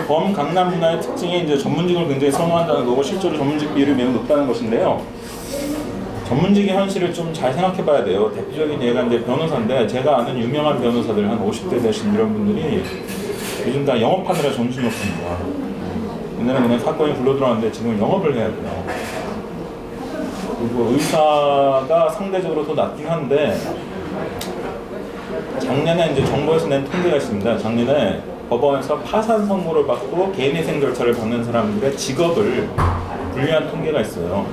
범 강남 문화의 특징이 이제 전문직을 굉장히 선호한다는 거고 실제로 전문직 비율이 매우 높다는 것인데요. 전문직의 현실을 좀 잘 생각해 봐야 돼요. 대표적인 예가 이제 변호사인데 제가 아는 유명한 변호사들 한 50대 되신 이런 분들이 요즘 다 영업하느라 정신이 없습니다. 옛날에 그냥 사건이 굴러 들어왔는데 지금 영업을 해야 돼요. 그리고 의사가 상대적으로 더 낫긴 한데 작년에 이제 정부에서 낸 통계가 있습니다. 작년에 법원에서 파산 선고를 받고 개인회생 절차를 받는 사람들의 직업을 분류한 통계가 있어요.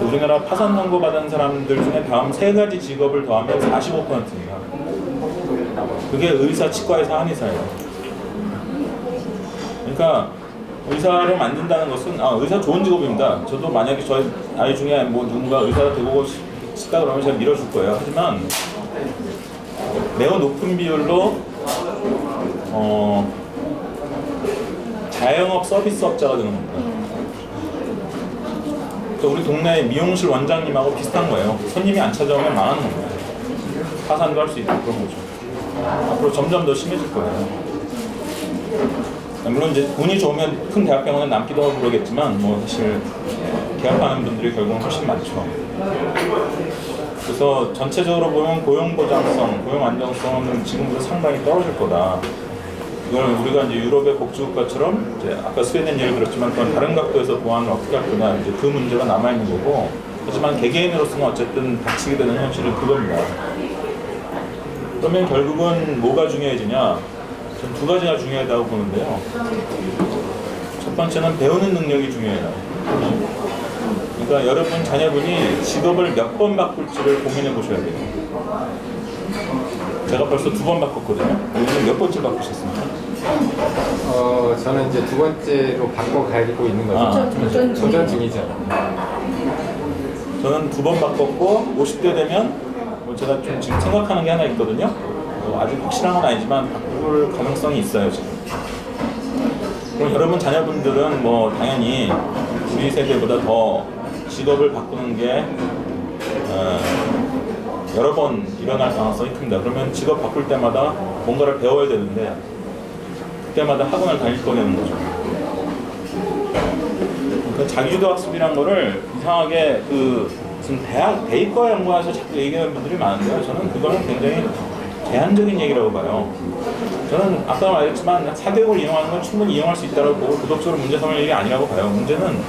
우리나라 파산 선고 받은 사람들 중에 다음 세 가지 직업을 더하면 45%입니다. 그게 의사, 치과의사, 한의사예요. 그러니까 의사를 만든다는 것은 아 의사 좋은 직업입니다. 저도 만약에 저희 아이 중에 뭐 누군가 의사가 되고 싶다 그러면 제가 밀어줄 거예요. 하지만 매우 높은 비율로 어, 자영업 서비스업자가 되는 겁니다. 또 우리 동네 미용실 원장님하고 비슷한 거예요. 손님이 안 찾아오면 망하는 겁니다. 파산도 할 수 있고 그런 거죠. 앞으로 점점 더 심해질 거예요. 물론 이제 운이 좋으면 큰 대학병원에 남기도 하고 그러겠지만 뭐 사실 개업하는 분들이 결국은 훨씬 많죠. 그래서 전체적으로 보면 고용 보장성, 고용 안정성은 지금보다 상당히 떨어질 거다. 이걸 우리가 이제 유럽의 복지국가처럼 이제 아까 스웨덴 예를 들었지만 그건 다른 각도에서 보완을 어떻게 할 거냐 이제 그 문제가 남아 있는 거고 하지만 개개인으로서는 어쨌든 닥치게 되는 현실은 그겁니다. 그러면 결국은 뭐가 중요해지냐? 전 두 가지가 중요하다고 보는데요. 첫 번째는 배우는 능력이 중요해요. 그러니까 여러분 자녀분이 직업을 몇 번 바꿀지를 고민해 보셔야 돼요. 제가 벌써 두 번 바꿨거든요. 오늘 몇 번째 바꾸셨습니까? 어, 저는 이제 두 번째로 바꿔 가고 있는 거죠. 아, 도전 중. 도전 중이죠. 저는 두 번 바꿨고 50대 되면 뭐 제가 좀 지금 생각하는 게 하나 있거든요. 뭐 아직 확실한 건 아니지만 바꿀 가능성이 있어요 지금. 그럼 여러분 자녀분들은 뭐 당연히 우리 세대보다 더 직업을 바꾸는 게 어, 여러 번 일어날 가능성이 큽니다. 그러면 직업 바꿀 때마다 뭔가를 배워야 되는데 그때마다 학원을 다닐 거냐는 거죠. 그 자기주도 학습이란 거를 이상하게 그 무슨 대학 대입과 연구해서 자꾸 얘기하는 분들이 많은데요. 저는 그거는 굉장히 제한적인 얘기라고 봐요. 저는 아까 말했지만 사교육을 이용하는 건 충분히 이용할 수 있다고 보고 도덕적으로 문제 삼을 일이 아니라고 봐요. 문제는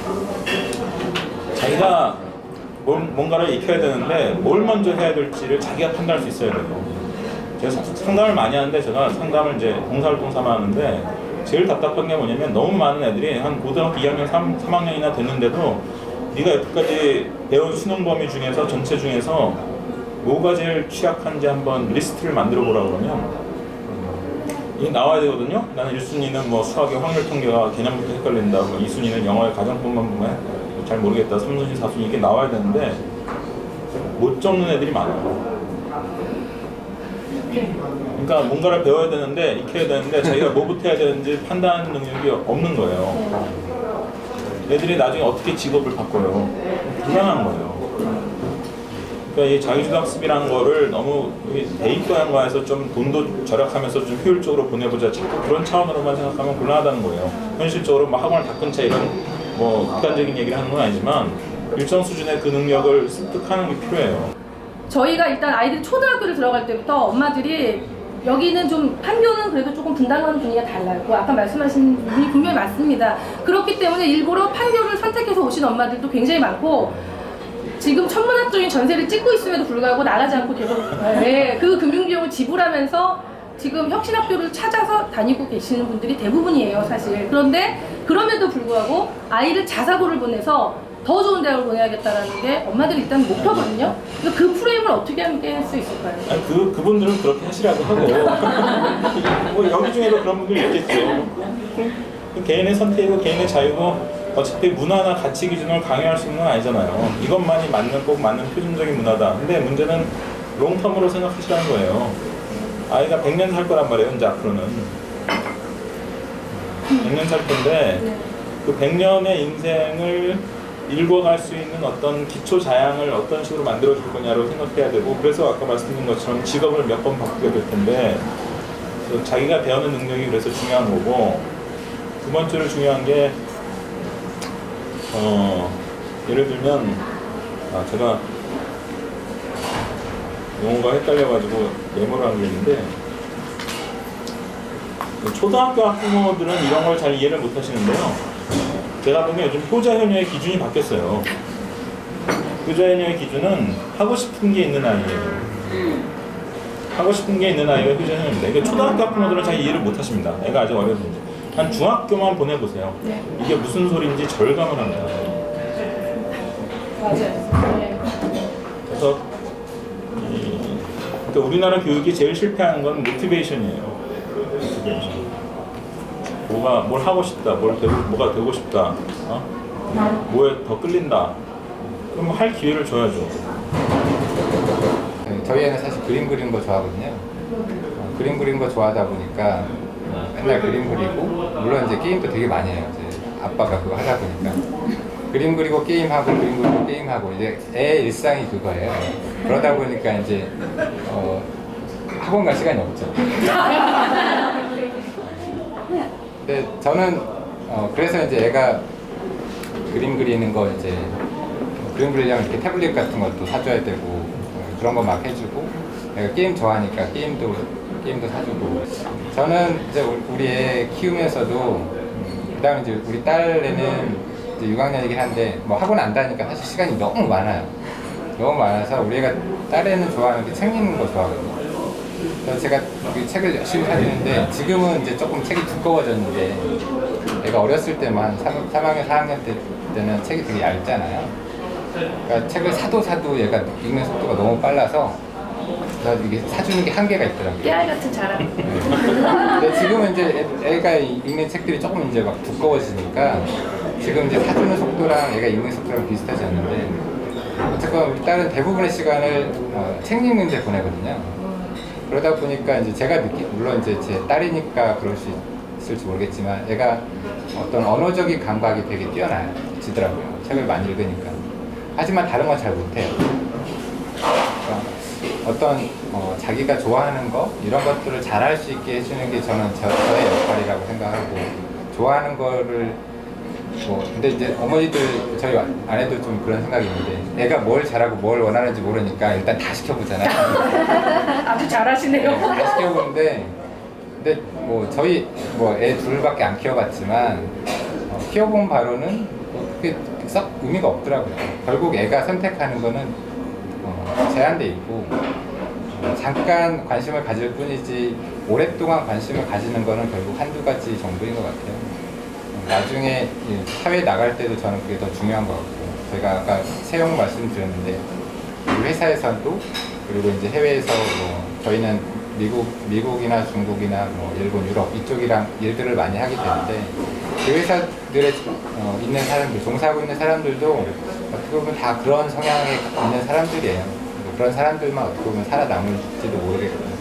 자기가 뭘- 뭔가를 익혀야 되는데 뭘 먼저 해야 될지를 자기가 판단할 수 있어야 돼요. 제가 사- 상담을 많이 하는데 제가 상담을 이제 봉사활동 삼아 하는데 제일 답답한 게 뭐냐면 너무 많은 애들이 한 고등학교 2학년, 3, 3학년이나 됐는데도 네가 여태까지 배운 수능 범위 중에서 전체 중에서 뭐가 제일 취약한지 한번 리스트를 만들어 보라 그러면 이게 나와야 되거든요. 나는 1순위는 뭐 수학의 확률 통계가 개념부터 헷갈린다. 뭐 2순위는 영어의 가정법만 보면 잘 모르겠다. 3순위, 4순위 이게 나와야 되는데 못 적는 애들이 많아요. 그러니까 뭔가를 배워야 되는데 익혀야 되는데 자기가 뭐부터 해야 되는지 판단하는 능력이 없는 거예요. 애들이 나중에 어떻게 직업을 바꿔요? 불안한 거예요. 그러니까 이 자기주도 학습이라는 거를 너무 대입과 연관해서 좀 돈도 절약하면서 좀 효율적으로 보내보자 자꾸 그런 차원으로만 생각하면 곤란하다는 거예요. 현실적으로 뭐 학원을 닦은 채 이런 뭐 극단적인 얘기를 하는 건 아니지만 일정 수준의 그 능력을 습득하는 게 필요해요. 저희가 일단 아이들이 초등학교를 들어갈 때부터 엄마들이 여기는 좀 판교는 그래도 조금 분당하는 분위기가 달라요. 그 아까 말씀하신 부분이 분명히 맞습니다. 그렇기 때문에 일부러 판교를 선택해서 오신 엄마들도 굉장히 많고 지금 천문학적인 전세를 찍고 있음에도 불구하고 나가지 않고 계속 네, 그 금융비용을 지불하면서 지금 혁신학교를 찾아서 다니고 계시는 분들이 대부분이에요, 사실. 그런데 그럼에도 불구하고 아이를 자사고를 보내서 더 좋은 대학을 보내야겠다라는 게 엄마들이 일단 목표거든요. 그래서 그 프레임을 어떻게 함께 할 수 있을까요? 아니, 그, 그분들은 그렇게 하시라고 하고 뭐 여기 중에도 그런 분들이 있겠죠 그 개인의 선택이고 개인의 자유고 어차피 문화나 가치 기준을 강요할 수 있는 건 아니잖아요 이것만이 맞는 꼭 맞는 표준적인 문화다 근데 문제는 롱텀으로 생각하시라는 거예요 아이가 100년 살 거란 말이에요 이제 앞으로는. 100년 살 건데 그 100년의 인생을 읽어갈 수 있는 어떤 기초 자양을 어떤 식으로 만들어 줄 거냐로 생각해야 되고 그래서 아까 말씀드린 것처럼 직업을 몇 번 바꾸게 될 텐데 그 자기가 배우는 능력이 그래서 중요한 거고 두 번째로 중요한 게 어, 예를 들면 아 제가 용어가 헷갈려가지고 메모를 한 게 있는데 그 초등학교 학부모들은 이런 걸 잘 이해를 못 하시는데요. 제가 보기엔 요즘 효자효녀의 기준이 바뀌었어요. 효자효녀의 기준은 하고 싶은 게 있는 아이예요. 하고 싶은 게 있는 아이가 효자효녀입니다. 이게 초등학교 학부모들은 잘 이해를 못 하십니다. 애가 아직 어려서. 한 중학교만 보내보세요. 네. 이게 무슨 소리인지 절감을 합니다. 맞아요. 네. 그래서 이, 그러니까 우리나라 교육이 제일 실패하는 건 모티베이션이에요. 모티베이션. 뭐가 뭘 하고 싶다, 뭘 되고, 뭐가 되고 싶다, 어? 뭐에 더 끌린다. 그럼 할 기회를 줘야죠. 네, 저희 애는 사실 그림 그리는 거 좋아하거든요. 어, 그림 그리는 거 좋아하다 보니까 어, 맨날 그림 그리고 물론 이제 게임도 되게 많이 해요. 이제 아빠가 그거 하다 보니까 그림 그리고 게임하고 그림 그리고 게임하고 이제 애 일상이 그거예요. 그러다 보니까 이제 어, 학원 갈 시간이 없죠. 근데 저는 어, 그래서 이제 애가 그림 그리는 거 이제 뭐 그림 그리려면 이렇게 태블릿 같은 것도 사줘야 되고 어, 그런 거 막 해주고 내가 게임 좋아하니까 게임도 게임도 사주고 저는 이제 우- 우리 애 키우면서도 음, 그다음에 이제 우리 딸애는 이제 6학년이긴 한데 뭐 학원 안 다니까 사실 시간이 너무 많아요. 너무 많아서 우리 애가 딸애는 좋아하는 게책 읽는 거 좋아하거든요. 그래서 제가 이 책을 열심히 사주는데 지금은 이제 조금 책이 두꺼워졌는데 내가 어렸을 때만 3, 3학년, 4학년 때, 때는 책이 되게 얇잖아요. 그러니까 책을 사도 사도 얘가 읽는 속도가 너무 빨라서 그래서 이게 사주는 게 한계가 있더라고요. 깨알 같은 자랑. 근데 지금은 이제 애- 애가 읽는 책들이 조금 이제 막 두꺼워지니까 지금 이제 사주는 속도랑 애가 읽는 속도랑 비슷하지 않는데 어쨌건 우리 딸은 대부분의 시간을 어, 책 읽는 데 보내거든요. 그러다 보니까 이제 제가 느끼 물론 이제 제 딸이니까 그럴 수 있을지 모르겠지만 애가 어떤 언어적인 감각이 되게 뛰어나지더라고요. 책을 많이 읽으니까. 하지만 다른 건 잘 못해요. 그러니까 어떤 어, 자기가 좋아하는 거 이런 것들을 잘할 수 있게 해주는 게 저는 저, 저의 역할이라고 생각하고 좋아하는 거를 뭐 근데 이제 어머니들 저희 아내도 좀 그런 생각이 있는데 애가 뭘 잘하고 뭘 원하는지 모르니까 일단 다 시켜보잖아요. 아주 네, 잘하시네요. 다 시켜보는데 근데 뭐 저희 뭐 애 둘밖에 안 키워봤지만 어, 키워본 바로는 뭐 그게 썩 의미가 없더라고요. 결국 애가 선택하는 거는 어, 제한돼 있고 어, 잠깐 관심을 가질 뿐이지 오랫동안 관심을 가지는 거는 결국 한두 가지 정도인 것 같아요. 어, 나중에 이 사회에 나갈 때도 저는 그게 더 중요한 것 같고 제가 아까 세용 말씀드렸는데 우리 회사에서도 그리고 이제 해외에서 뭐 저희는 미국 미국이나 중국이나 뭐 일본 유럽 이쪽이랑 일들을 많이 하게 되는데 그 회사들에 어, 있는 사람들 종사하고 있는 사람들도 어떻게 보면 다 그런 성향에 있는 사람들이에요. 그런 사람들만 어떻게 보면 살아남을지도 모르겠고